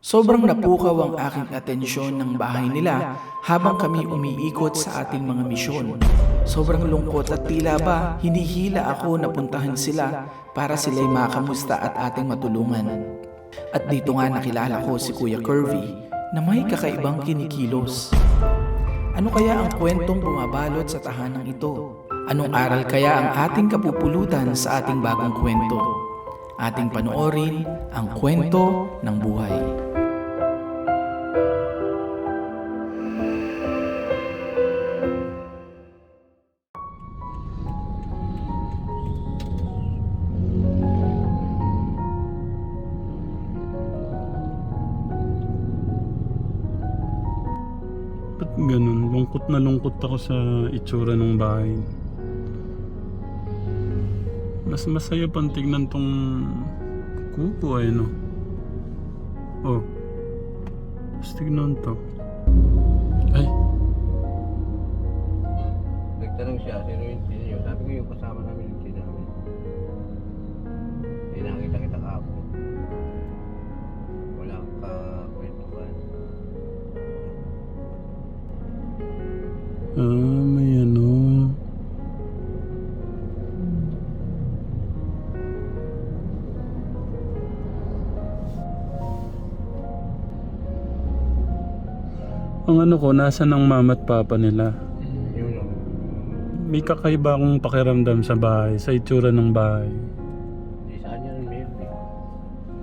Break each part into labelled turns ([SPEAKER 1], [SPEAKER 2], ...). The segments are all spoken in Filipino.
[SPEAKER 1] Sobrang napukaw ang aking atensyon ng bahay nila habang kami umiikot sa ating mga misyon. Sobrang lungkot at tila ba hinihila ako na puntahan sila para sila'y makamusta at ating matulungan. At dito nga nakilala ko si Kuya Curvy na may kakaibang kinikilos. Ano kaya ang kwentong bumabalot sa tahanang ito? Anong aral kaya ang ating kapupulutan sa ating bagong kwento? Ating panoorin ang kwento ng buhay.
[SPEAKER 2] Ganun? Lungkot na lungkot ako sa itsura ng bahay. Mas masaya pang tignan tong kubo ay no? Oh. Mas tignan to. Ay,
[SPEAKER 3] Nagtanong siya, sino yung
[SPEAKER 2] ah, may ano. Ang ano ko, nasa ng mama at papa nila.
[SPEAKER 3] Yun o.
[SPEAKER 2] May kakaiba akong pakiramdam sa bahay, sa itsura ng bahay.
[SPEAKER 3] Di saan yan meron eh.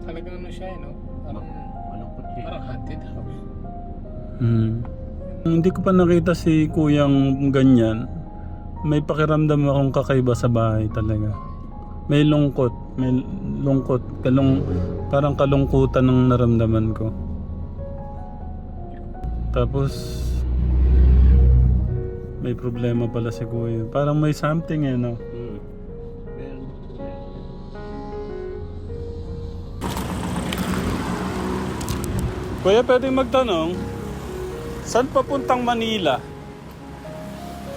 [SPEAKER 4] Talagang ano siya, eh, no? Parang,
[SPEAKER 3] Malungkot siya.
[SPEAKER 4] parang haunted house.
[SPEAKER 2] Hmm. Hindi ko pa nakita si kuyang ganyan. May pakiramdam akong kakaiba sa bahay talaga. May lungkot, may lungkot, kalung, parang kalungkutan ng naramdaman ko. Tapos, may problema pala si kuya. Parang may something eh, no? Kuya, pwedeng magtanong, saan papuntang Manila?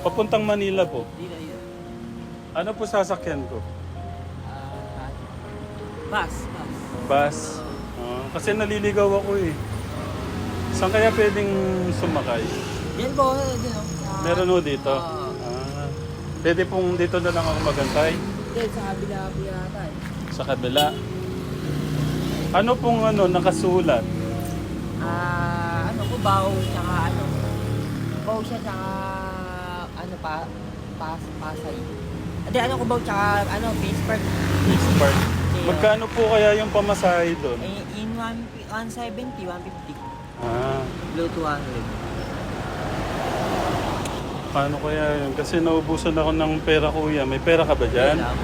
[SPEAKER 2] Papuntang Manila po. Ano po sasakyan ko?
[SPEAKER 5] Bus, bus.
[SPEAKER 2] Bus. Ah, kasi naliligaw ako eh. Saan kaya pwedeng sumakay?
[SPEAKER 5] Yan po, yun o. Sa-
[SPEAKER 2] Meron ho dito.
[SPEAKER 5] Oo.
[SPEAKER 2] Ah, pwede pong dito na lang ako magantay
[SPEAKER 5] Hindi, sa kabila po yata eh.
[SPEAKER 2] sa kabila. Ano pong ano nakasulat?
[SPEAKER 5] Ah, baw, tsaka ano. Baw siya, tsaka ano pa, pas, pasay. Hindi, ano ko baw, tsaka ano, face part.
[SPEAKER 2] Expert.
[SPEAKER 5] Kaya,
[SPEAKER 2] Magkano po kaya yung pamasahe doon?
[SPEAKER 5] Eh, in 1, 170, 150.
[SPEAKER 2] Ah,
[SPEAKER 5] Below 200.
[SPEAKER 2] paano kaya yun? Kasi naubusan ako ng pera kuya. May pera ka ba dyan?
[SPEAKER 5] Wala.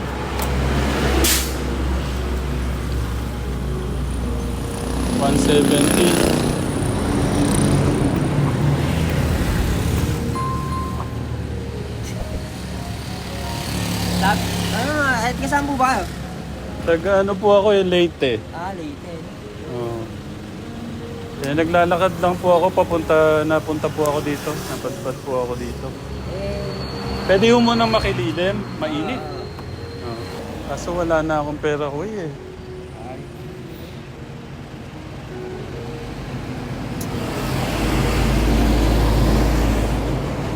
[SPEAKER 2] 170.
[SPEAKER 5] Kasama po ba?
[SPEAKER 2] Taga ano po ako eh, late eh.
[SPEAKER 5] Ah, late eh.
[SPEAKER 2] Oo. Eh, naglalakad lang po ako, papunta, napunta po ako dito. Napadpad po ako dito.
[SPEAKER 5] Eh,
[SPEAKER 2] Pwede ho munang makililim, mainit.
[SPEAKER 5] ah,
[SPEAKER 2] Oo. Kaso wala na akong pera ko eh.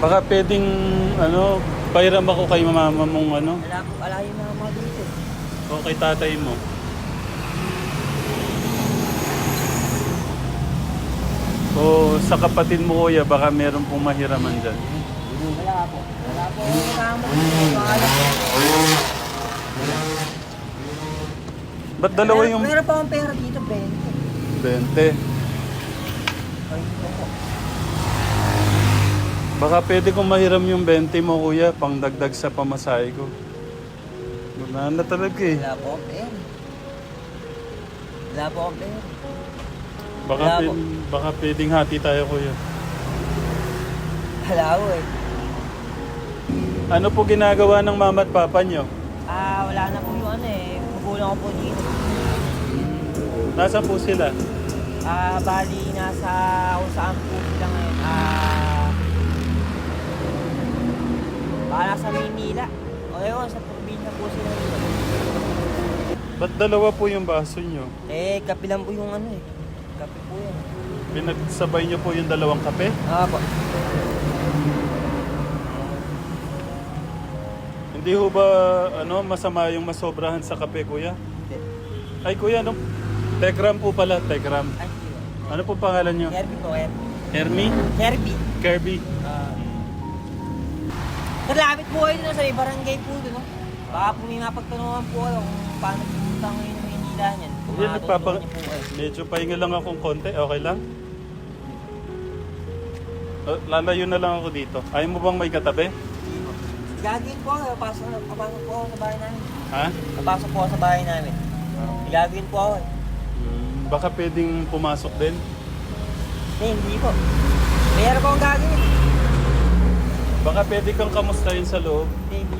[SPEAKER 2] Baka pwedeng, ano, pairam ako kay mama mong ano,
[SPEAKER 5] wala po, wala yung mga mga dito.
[SPEAKER 2] O kay tatay mo. O sa kapatid mo kuya, baka meron pong mahiraman dyan.
[SPEAKER 5] Wala po. Wala po. Po.
[SPEAKER 2] Ba't dalawa yung
[SPEAKER 5] Meron pa akong pera dito, 20.
[SPEAKER 2] 20?
[SPEAKER 5] Ay, ito po.
[SPEAKER 2] Baka pwede kong mahiram yung 20 mo kuya, pang dagdag sa pamasahe ko. Wala na talaga eh.
[SPEAKER 5] Wala po akong pera. Wala po akong pera.
[SPEAKER 2] Baka,
[SPEAKER 5] Wala po.
[SPEAKER 2] baka pwedeng hati tayo kuya.
[SPEAKER 5] Wala po eh.
[SPEAKER 2] Ano po ginagawa ng mama at papa nyo?
[SPEAKER 5] Ah, wala na po yung ano eh. Kukulang ko po dito.
[SPEAKER 2] Nasaan po sila?
[SPEAKER 5] Ah, bali nasa kung saan po sila ngayon. Ah, baka nasa Maynila. O ewan, sa po sila.
[SPEAKER 2] Ba't dalawa po yung baso nyo?
[SPEAKER 5] Eh, kapilan po yung ano eh. kape po yan.
[SPEAKER 2] Pinagsabay niyo po yung dalawang kape?
[SPEAKER 5] Opo.
[SPEAKER 2] Hindi ho ba ano, masama yung masobrahan sa kape, kuya?
[SPEAKER 5] Hindi.
[SPEAKER 2] Ay, kuya, no? Tegram po pala, Tegram.
[SPEAKER 5] Ay, po.
[SPEAKER 2] Ano po pangalan niyo?
[SPEAKER 5] Herbie po, Herbie.
[SPEAKER 2] Hermie?
[SPEAKER 5] Herbie.
[SPEAKER 2] Kirby?
[SPEAKER 5] Ah. Sir, lapit po kayo sa may barangay po dun, no? Baka po may mapagtanungan po kayo kung paano pupunta ngayon ng Maynila niyan. Kung
[SPEAKER 2] Yan, nagpapa...
[SPEAKER 5] matutulungan niyo po kayo.
[SPEAKER 2] Medyo pahinga lang akong konti, okay lang? Uh, lalayo na lang ako dito. Ayaw mo bang may katabi?
[SPEAKER 5] Gagawin po ako, papasok, papasok po ako sa bahay namin.
[SPEAKER 2] Ha?
[SPEAKER 5] Papasok po ako sa bahay namin. Gagawin po ako. eh.
[SPEAKER 2] Hmm, baka pwedeng pumasok din.
[SPEAKER 5] Hindi, hindi po. Mayroon po akong gagawin.
[SPEAKER 2] Baka pwede kang kamustahin sa loob.
[SPEAKER 5] Hindi, hindi.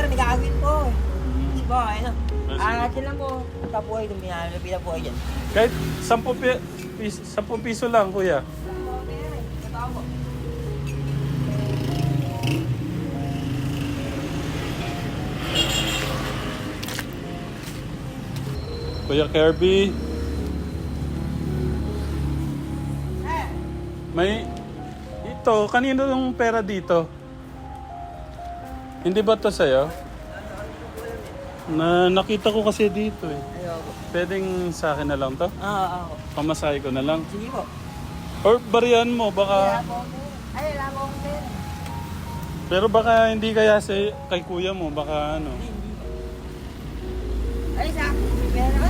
[SPEAKER 5] Sir, may gagawin po ako eh. Sige po, ayun.
[SPEAKER 2] Ah.
[SPEAKER 5] Ah, chill lang po. Punta po kayo, dumihanapin po kayo dyan.
[SPEAKER 2] Kahit 10, pi- pis- 10 piso lang, kuya.
[SPEAKER 5] Ito po.
[SPEAKER 2] Kuya Kirby. May... Ito, kanino yung pera dito? Hindi ba to sa'yo? Na nakita ko kasi dito eh.
[SPEAKER 5] Ayoko.
[SPEAKER 2] Pwedeng sa akin na lang to?
[SPEAKER 5] Ah, ako.
[SPEAKER 2] Pamasahe ko na lang.
[SPEAKER 5] Sige po.
[SPEAKER 2] Or barihan mo, baka...
[SPEAKER 5] Ay, wala akong pera.
[SPEAKER 2] Pero baka hindi kaya sa kay kuya mo, baka ano.
[SPEAKER 5] Ay, sa akin, pera.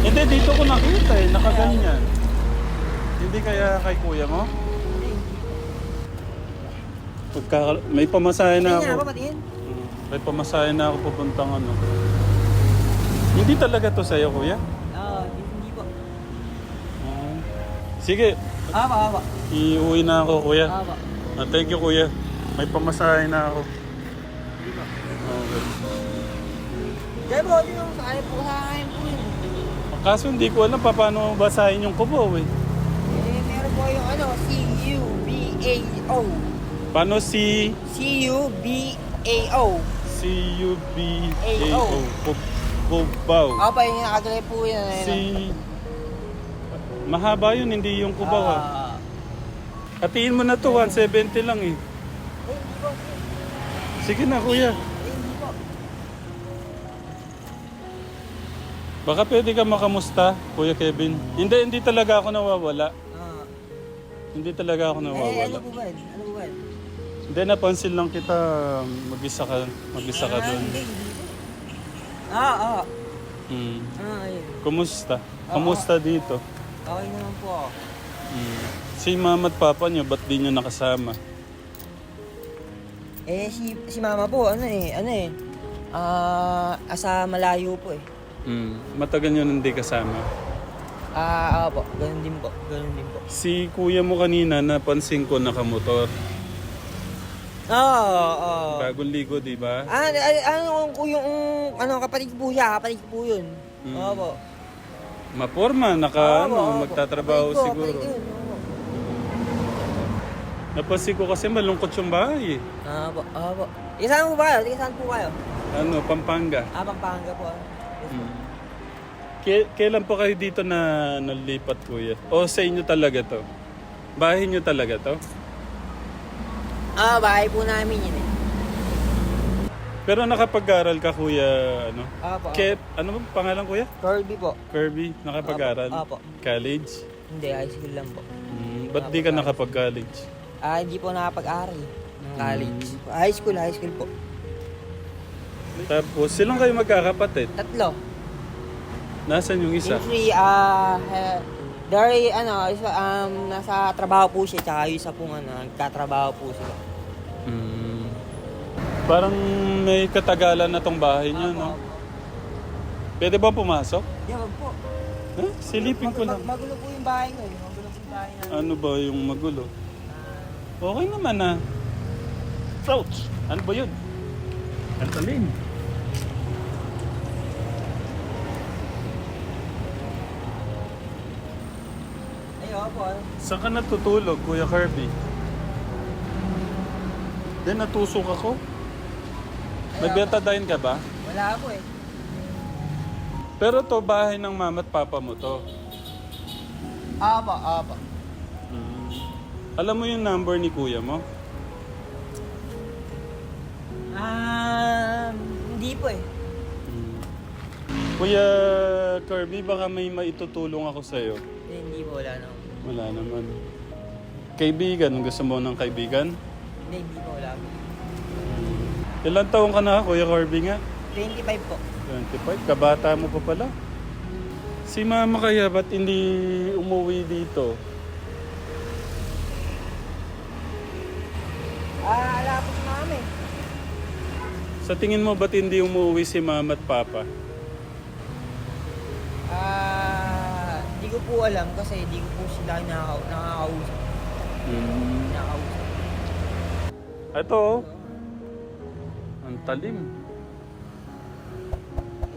[SPEAKER 2] Hindi, dito ko nakita eh, nakaganyan. Hindi kaya kay kuya mo?
[SPEAKER 5] Hindi, hindi.
[SPEAKER 2] Pagka, may pamasahe na ako. Mm, May pamasahe na ako pupuntang ano. Hindi talaga to sa'yo, kuya?
[SPEAKER 5] Oo, hindi, hindi po.
[SPEAKER 2] Ah. Sige,
[SPEAKER 5] Aba, aba.
[SPEAKER 2] iuwi na ako, kuya.
[SPEAKER 5] Aba.
[SPEAKER 2] Ah, thank you, kuya. May pamasahe na ako. Okay.
[SPEAKER 5] Dahil po, din yung sakay po sa akin po yun.
[SPEAKER 2] Kaso hindi ko alam pa paano basahin yung kubo eh.
[SPEAKER 5] Eh, meron po yung ano, C-U-B-A-O.
[SPEAKER 2] Paano si
[SPEAKER 5] C-U-B-A-O.
[SPEAKER 2] C-U-B-A-O?
[SPEAKER 5] A-O.
[SPEAKER 2] Kubaw.
[SPEAKER 5] Pa yung nakagalay po yun. ayun.
[SPEAKER 2] Si... Mahaba yun, hindi yung kubaw ah.
[SPEAKER 5] Ah.
[SPEAKER 2] Hatiin mo na to, 170 lang eh.
[SPEAKER 5] Eh, hindi po.
[SPEAKER 2] Sige na kuya.
[SPEAKER 5] Eh, hindi po.
[SPEAKER 2] Baka pwede ka makamusta, Kuya Kevin. Hindi, hindi talaga ako nawawala.
[SPEAKER 5] Ah.
[SPEAKER 2] Hindi talaga ako
[SPEAKER 5] Eh, ano
[SPEAKER 2] nawawala.
[SPEAKER 5] Ano po ba? yun?
[SPEAKER 2] Hindi, napansin lang kita mag-isa ka, mag-isa ka
[SPEAKER 5] Ah,
[SPEAKER 2] doon.
[SPEAKER 5] Ah, ah.
[SPEAKER 2] Hmm.
[SPEAKER 5] Ah, ayun.
[SPEAKER 2] Kumusta? Kumusta dito?
[SPEAKER 5] Okay naman po ako.
[SPEAKER 2] Hmm. Si mama at papa niyo, ba't di niyo nakasama?
[SPEAKER 5] Eh, si, si mama po, ano eh, ano eh. Ah, asa malayo po eh.
[SPEAKER 2] Hmm. Matagal niyo hindi kasama.
[SPEAKER 5] Ah, ah po. Ganun din po. Ganun din po.
[SPEAKER 2] Si kuya mo kanina, napansin ko nakamotor.
[SPEAKER 5] Oo, oo.
[SPEAKER 2] Bagong ligo, di ba?
[SPEAKER 5] Ah, ano, ano kung yung, ano, kapatid po siya, kapatid po yun.
[SPEAKER 2] Mm.
[SPEAKER 5] Oo po.
[SPEAKER 2] Maporma, naka, ano,
[SPEAKER 5] po.
[SPEAKER 2] magtatrabaho
[SPEAKER 5] Kapatid ko,
[SPEAKER 2] siguro.
[SPEAKER 5] kapatid yun, oo.
[SPEAKER 2] Napansin ko kasi malungkot yung bahay eh.
[SPEAKER 5] Ah, po, ah, po. Tiga saan po ba kayo? Tiga saan po kayo?
[SPEAKER 2] Ano, Pampanga.
[SPEAKER 5] Ah, Pampanga po. ah.
[SPEAKER 2] Mm. Ke- kailan po kayo dito na nalipat, kuya? O sa inyo talaga to? Bahay nyo talaga to?
[SPEAKER 5] Ah, bahay po namin yun eh.
[SPEAKER 2] Pero nakapag-aral ka, kuya, ano?
[SPEAKER 5] Ah, po.
[SPEAKER 2] Ke, ano ba pangalan, kuya?
[SPEAKER 5] Kirby po.
[SPEAKER 2] Kirby, nakapag-aral?
[SPEAKER 5] Apo, apo.
[SPEAKER 2] College?
[SPEAKER 5] Hindi, high school lang po.
[SPEAKER 2] Mm, ba't di ka nakapag-college?
[SPEAKER 5] Ah, hindi po nakapag-aral ng college. High school, high school po.
[SPEAKER 2] Tapos, silang kayo magkakapatid?
[SPEAKER 5] Tatlo.
[SPEAKER 2] Nasaan yung isa?
[SPEAKER 5] Three, ah, uh, very, ano, isa, um, nasa trabaho po siya, tsaka yung isa pong, ano, nagtatrabaho po siya.
[SPEAKER 2] Mm. Parang may katagalan na tong bahay niyo, no? Pwede ba pumasok?
[SPEAKER 5] Di, wag po.
[SPEAKER 2] Huh? Silipin ko lang.
[SPEAKER 5] Mag- magulo po yung bahay ko eh. Magulo po yung bahay namin.
[SPEAKER 2] Ano ba yung magulo? Okay naman ah. Ouch! Ano ba yun? Ang talim.
[SPEAKER 5] Ay, oo po. ano.
[SPEAKER 2] Saan ka natutulog, Kuya Kirby? Then natusok ako. May
[SPEAKER 5] Ay,
[SPEAKER 2] betadine ka ba?
[SPEAKER 5] Wala po eh.
[SPEAKER 2] Pero to, bahay ng mama at papa mo to.
[SPEAKER 5] Apa, apa.
[SPEAKER 2] Mm. Alam mo yung number ni kuya mo?
[SPEAKER 5] Um, hindi po eh.
[SPEAKER 2] Mm. Kuya Kirby, baka may maitutulong ako sa'yo.
[SPEAKER 5] Hindi, hindi po, wala na.
[SPEAKER 2] Wala naman. Kaibigan, gusto mo ng kaibigan?
[SPEAKER 5] Hindi, hindi po, wala.
[SPEAKER 2] Ilan taong ka na, Kuya Kirby nga?
[SPEAKER 5] 25 po.
[SPEAKER 2] 25? Kabata mo pa pala. Si mama kaya, ba't hindi umuwi dito?
[SPEAKER 5] Ah, ala po si mama eh.
[SPEAKER 2] Sa tingin mo, ba't hindi umuwi si mama at papa?
[SPEAKER 5] Ah, hindi ko po alam kasi hindi ko po sila nakaka- nakakausap.
[SPEAKER 2] Hmm.
[SPEAKER 5] Nakakausap.
[SPEAKER 2] Ito, oh. Ang talim.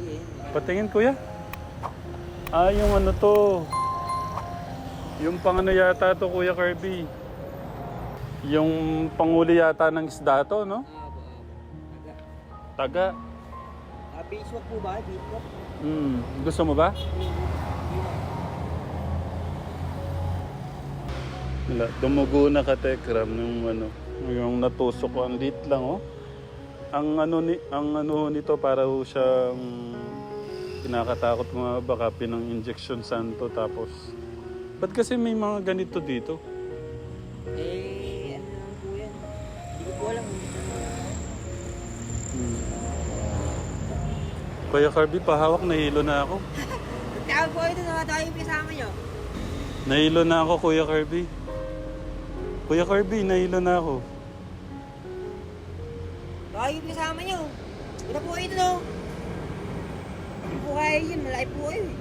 [SPEAKER 5] Eh,
[SPEAKER 2] Patingin, kuya. Ah, yung ano to. Yung pang ano yata to, Kuya Kirby. Yung panguli yata ng isda to, no? Taga.
[SPEAKER 5] Ah, Facebook po ba? Facebook?
[SPEAKER 2] Hmm. Gusto mo ba? Wala. Dumugo na ka, Tekram, nung ano. Yung natusok ko. Ang lit lang, oh. Ang ano, ni, ang ano nito, para ho siyang kinakatakot ko nga baka pinang injection santo tapos ba't kasi may mga ganito dito?
[SPEAKER 5] Eh, ano lang po yan? Hindi ko po alam.
[SPEAKER 2] Hmm. Kuya Kirby, pahawak, nahilo na ako.
[SPEAKER 5] Tawag po ito na tayo yung kasama nyo.
[SPEAKER 2] Nahilo na ako, Kuya Kirby. Kuya Kirby, nahilo na ako.
[SPEAKER 5] Tayo yung kasama nyo. Ito po ito no. Hindi po kaya yun, malaki po kayo eh.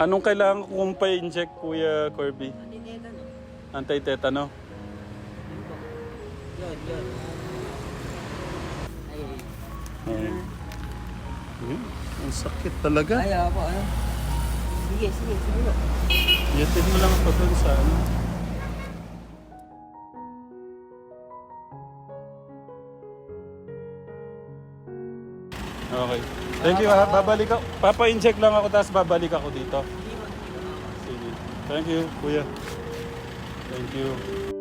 [SPEAKER 2] Anong kailangan kong pa-inject, Kuya Kirby?
[SPEAKER 5] Hindi neta no.
[SPEAKER 2] Anti-tetano?
[SPEAKER 5] Yun. Yun, yun. Ay,
[SPEAKER 2] Ay. Yun, ang sakit talaga.
[SPEAKER 5] ay, ay, po, ano? Sige, sige, sige po.
[SPEAKER 2] Yatin mo lang ako doon sa ano. Thank you ha. Babalik ako. Papa-inject lang ako tapos babalik ako dito. Sige. Thank you, kuya. Thank you.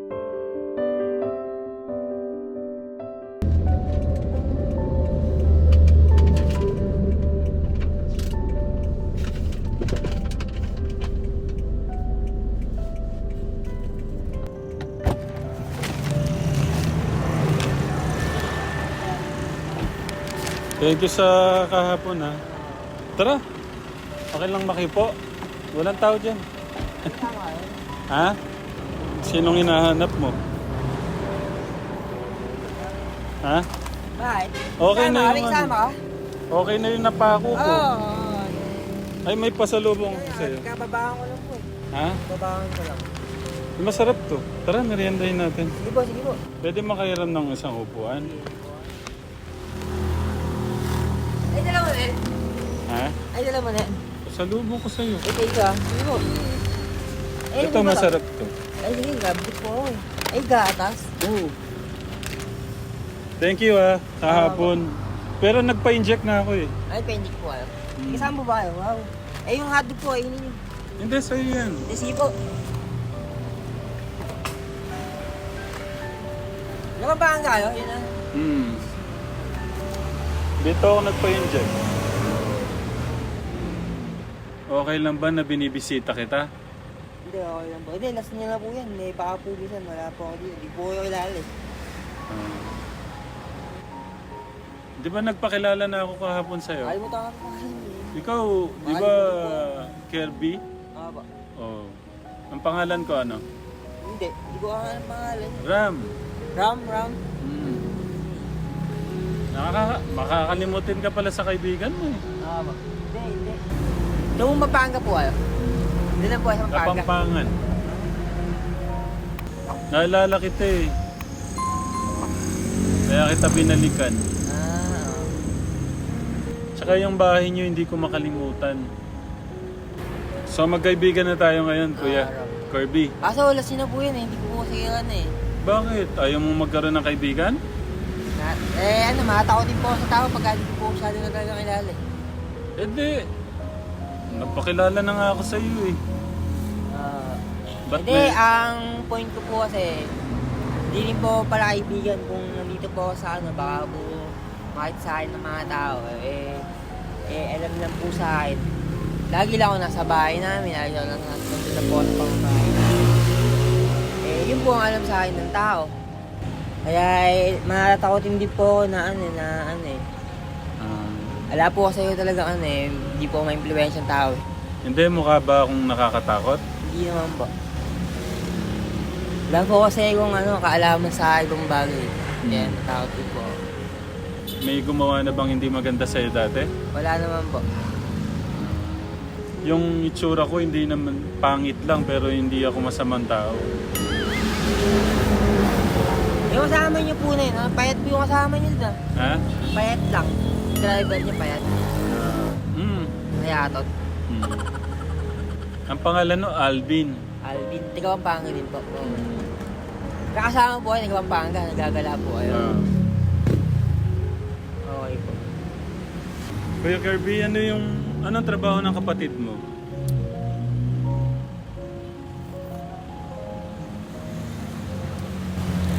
[SPEAKER 2] Thank you sa kahapon ha. Tara. Okay lang makipo. Walang tao dyan. Ha? Sinong hinahanap mo? Ha?
[SPEAKER 5] Bakit?
[SPEAKER 2] Okay na yung ano.
[SPEAKER 5] Sama?
[SPEAKER 2] Okay na yung napako ko.
[SPEAKER 5] Oo.
[SPEAKER 2] Ay, may pasalubong ko sa'yo.
[SPEAKER 5] Kababaan ko lang po eh.
[SPEAKER 2] Ha?
[SPEAKER 5] Babaan ko lang.
[SPEAKER 2] Masarap to. Tara, meriendahin natin.
[SPEAKER 5] Sige po, sige po.
[SPEAKER 2] Pwede makairam ng isang upuan.
[SPEAKER 5] Dala mo na.
[SPEAKER 2] Ha?
[SPEAKER 5] Ay, dala mo na.
[SPEAKER 2] Pasalubong ko sa'yo.
[SPEAKER 5] Ay, take ka. Sige po. Ay,
[SPEAKER 2] Ito, masarap to.
[SPEAKER 5] Ay, sige, gabit po eh. Ay, gatas.
[SPEAKER 2] Oo. Thank you ah, kahapon. Pero nagpa-inject na ako eh.
[SPEAKER 5] Ay, pendik po kayo.
[SPEAKER 2] Hmm.
[SPEAKER 5] Kasama po ba kayo? Wow. Ay, yung hotdog po, ay, yun.
[SPEAKER 2] Hindi, sa'yo yan.
[SPEAKER 5] Ay, sige po. Nababaan kayo? Yun ah.
[SPEAKER 2] Hmm. Dito ako nagpa-inject. Okay lang ba na binibisita kita?
[SPEAKER 5] Hindi, okay lang po. Hindi, last niya na po yan. Po bisan. Wala po ako dito. Hindi po kayo kilala eh.
[SPEAKER 2] Ah. Di ba nagpakilala na ako kahapon sa'yo?
[SPEAKER 5] Ayaw mo tayo po eh.
[SPEAKER 2] Ikaw, di ba Kirby?
[SPEAKER 5] Ah, ba?
[SPEAKER 2] Oh. Ang pangalan ko ano?
[SPEAKER 5] Hindi. Hindi ko ang pangalan.
[SPEAKER 2] Ram.
[SPEAKER 5] Ram, Ram.
[SPEAKER 2] Nakaka makakalimutin ka pala sa kaibigan mo eh.
[SPEAKER 5] Ah, ba? Hindi, hindi. Nung Mapanga po kayo? Hindi na po sa Mapanga.
[SPEAKER 2] Kapampangan. Naalala kita eh. Kaya kita binalikan.
[SPEAKER 5] Ah,
[SPEAKER 2] Tsaka yung bahay niyo hindi ko makalimutan. So magkaibigan na tayo ngayon, Kuya.
[SPEAKER 5] Ah,
[SPEAKER 2] Kirby.
[SPEAKER 5] Kaso wala sino po yun eh. Hindi ko po kasi yan eh.
[SPEAKER 2] Bakit? Ayaw mo magkaroon ng kaibigan?
[SPEAKER 5] Eh ano, matakot din po ako sa tao pag hindi po masyado na talaga kilala eh.
[SPEAKER 2] Eh di, napakilala na nga ako sa iyo eh.
[SPEAKER 5] Ah,
[SPEAKER 2] Ba't
[SPEAKER 5] Hindi,
[SPEAKER 2] may-
[SPEAKER 5] ang point ko po kasi, hindi rin po pala kaibigan kung nandito po ako sa ano, baka po makita sa akin ng mga tao, eh, eh, alam lang po sa akin. Lagi lang ako nasa bahay namin, lagi lang nasa nandun na po ako sa pamamahay. Eh, yun po ang alam sa akin ng tao. Kaya, eh, matatakotin din po na ano, na ano eh.
[SPEAKER 2] Ah,
[SPEAKER 5] Ala po kasi talaga ano eh, hindi po ma-influence ang tao. eh.
[SPEAKER 2] hindi, mukha ba akong nakakatakot?
[SPEAKER 5] Hindi naman po. Wala po kasi kung ano, kaalaman sa ibang bagay. Kaya natakot din po. ako.
[SPEAKER 2] May gumawa na bang hindi maganda sa'yo dati?
[SPEAKER 5] Wala naman po.
[SPEAKER 2] Yung itsura ko hindi naman pangit lang pero hindi ako masamang tao.
[SPEAKER 5] Yung kasama niyo po na yun, ah, payat po yung kasama niyo na.
[SPEAKER 2] Ha?
[SPEAKER 5] Payat lang. Driver niya payat.
[SPEAKER 2] Hmm.
[SPEAKER 5] Mayatot.
[SPEAKER 2] hmm. Ang pangalan no, Alvin.
[SPEAKER 5] Alvin, tiga Pampanga din po. Oo. Kakasama po tiga Pampanga, nagagala po kayo.
[SPEAKER 2] Ah.
[SPEAKER 5] Okay po.
[SPEAKER 2] Kuya Kirby, ano yung anong trabaho ng kapatid mo?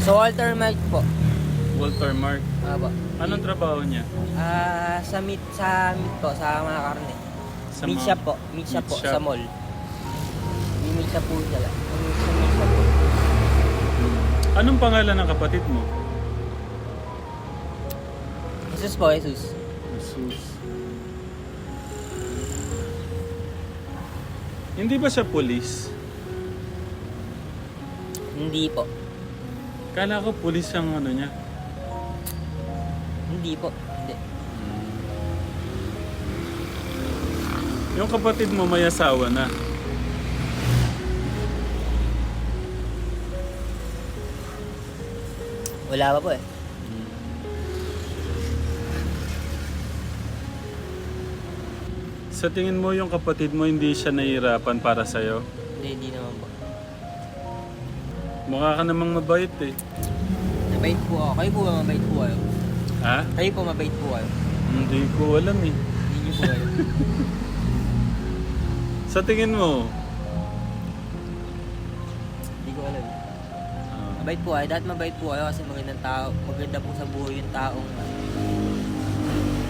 [SPEAKER 5] So, Walter Mike po.
[SPEAKER 2] Walter Mark.
[SPEAKER 5] Aba.
[SPEAKER 2] Anong trabaho niya?
[SPEAKER 5] Ah, sa meat, sa meat po, sa mga karne.
[SPEAKER 2] Sa
[SPEAKER 5] meat shop po. Meat shop
[SPEAKER 2] Meat
[SPEAKER 5] po,
[SPEAKER 2] shop.
[SPEAKER 5] sa mall. May meat shop po. May sa meat shop po.
[SPEAKER 2] Anong pangalan ng kapatid mo?
[SPEAKER 5] Jesus po, Jesus.
[SPEAKER 2] Jesus. Hindi ba siya police?
[SPEAKER 5] Hindi po.
[SPEAKER 2] Kala ko police ang ano niya.
[SPEAKER 5] Hindi po. Hindi.
[SPEAKER 2] Yung kapatid mo may asawa na.
[SPEAKER 5] Wala pa po eh.
[SPEAKER 2] Sa tingin mo yung kapatid mo hindi siya nahihirapan para sa'yo?
[SPEAKER 5] Hindi, hindi naman po.
[SPEAKER 2] Mukha ka namang mabait eh.
[SPEAKER 5] Mabait po ako. Kayo po ba mabait po kayo?
[SPEAKER 2] Ha?
[SPEAKER 5] Kayo po mabait po kayo?
[SPEAKER 2] Hindi ko alam eh.
[SPEAKER 5] Hindi niyo po kayo.
[SPEAKER 2] Sa tingin mo?
[SPEAKER 5] Hindi ko alam.
[SPEAKER 2] Ah,
[SPEAKER 5] Mabait po kayo. Dahil mabait po kayo kasi magandang tao. Maganda po sa buhay yung taong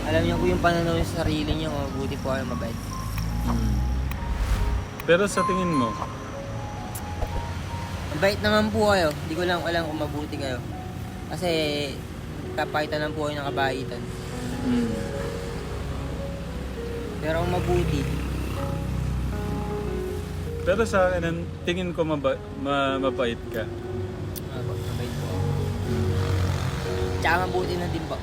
[SPEAKER 5] alam niyo po yung pananaw sa sarili niyo. Mabuti po kayo mabait.
[SPEAKER 2] mm. Pero sa tingin mo?
[SPEAKER 5] Mabait naman po kayo. Hindi ko lang alam kung mabuti kayo. Kasi kapakita lang po kayo ng kabaitan.
[SPEAKER 2] Mm.
[SPEAKER 5] Pero kung mabuti,
[SPEAKER 2] Pero sa akin, ang tingin ko maba- ma- mabait ka.
[SPEAKER 5] Opo, mabait po ako. Tsaka mabuti na din po.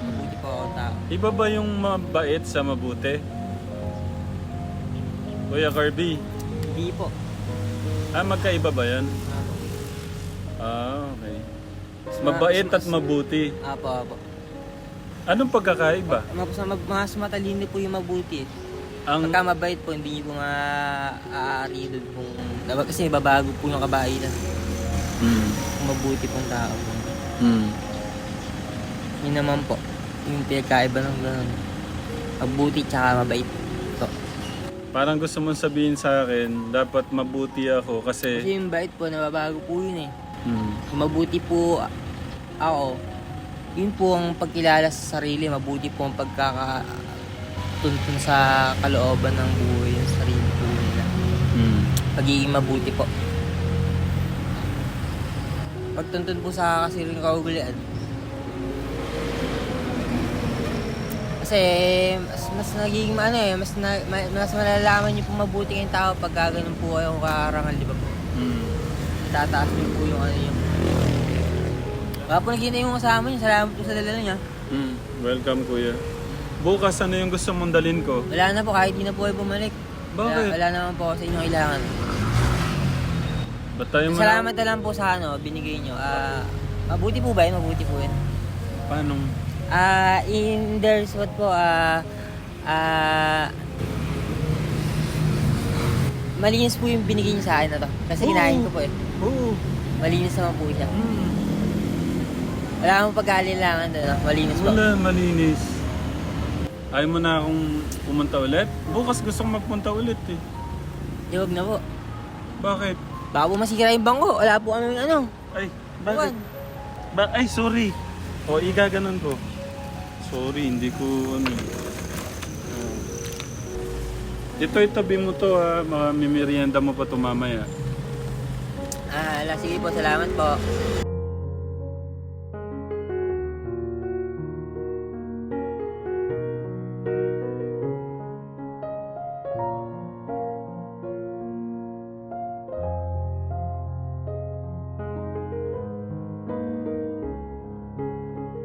[SPEAKER 5] Mabuti po ako tao.
[SPEAKER 2] Iba ba yung mabait sa mabuti? Kuya Kirby,
[SPEAKER 5] Hindi po.
[SPEAKER 2] Ah, magkaiba ba yan? Ah, okay.
[SPEAKER 5] Mas ma-
[SPEAKER 2] Mabait at mabuti.
[SPEAKER 5] Apo, apo.
[SPEAKER 2] Anong pagkakaiba?
[SPEAKER 5] Mas, mas, mas matalino po yung mabuti.
[SPEAKER 2] Ang
[SPEAKER 5] Pagka mabait po, hindi niyo po maaari doon dapat Kasi babago po yung kabaitan.
[SPEAKER 2] mm.
[SPEAKER 5] Mabuti pong tao.
[SPEAKER 2] Mm.
[SPEAKER 5] Yun naman po. Yung pinagkaiba ng gano'n. Mabuti tsaka mabait. So,
[SPEAKER 2] Parang gusto mong sabihin sa akin, dapat mabuti ako kasi
[SPEAKER 5] kasi yung bait po, nababago po yun eh.
[SPEAKER 2] mm.
[SPEAKER 5] Kung mabuti po ako, yun po ang pagkilala sa sarili, mabuti po ang pagkaka tuntun sa kalooban ng buhay ng sarili po nila.
[SPEAKER 2] Mm.
[SPEAKER 5] Pagiging mabuti po. Pagtuntun po sa kasiring kaugalian. Kasi mas, mas nagiging ano eh, mas, na, ma- mas malalaman niyo po mabuti kayong tao pag ganun po kayong karangal, di ba po?
[SPEAKER 2] Mm.
[SPEAKER 5] Tataas niyo po yung ano yung... Baka po nakita yung kasama niyo, salamat po sa dalala niya.
[SPEAKER 2] Mm. Welcome kuya. Bukas ano yung gusto mong dalin ko?
[SPEAKER 5] Wala na po, kahit di na po kayo bumalik.
[SPEAKER 2] Bakit?
[SPEAKER 5] Wala, wala naman po sa inyong kailangan.
[SPEAKER 2] Ba't tayo
[SPEAKER 5] Salamat na lang po sa ano, binigay nyo. Ah, mabuti po ba yun? Mabuti po yun.
[SPEAKER 2] Paano?
[SPEAKER 5] Ah, in there's what po, ah, ah, malinis po yung binigay niyo sa akin na to. Kasi
[SPEAKER 2] Oo.
[SPEAKER 5] kinain ko po eh.
[SPEAKER 2] Oo.
[SPEAKER 5] Malinis naman po siya.
[SPEAKER 2] Mm.
[SPEAKER 5] Wala akong pag-aalilangan doon. Malinis po.
[SPEAKER 2] Wala, malinis. Ayaw mo na akong pumunta ulit? Bukas gusto kong magpunta ulit eh.
[SPEAKER 5] Di, wag na po.
[SPEAKER 2] Bakit?
[SPEAKER 5] Baka po masira yung bangko. Wala po kami ano.
[SPEAKER 2] Ay,
[SPEAKER 5] Bakit?
[SPEAKER 2] bakit? Ba ay, sorry. O, iga ganun ko. Sorry, hindi ko ano. Oh. Ito, itabi mo to ha. Mamimerienda mo pa to mamaya.
[SPEAKER 5] Ah, ala, sige po. Salamat po.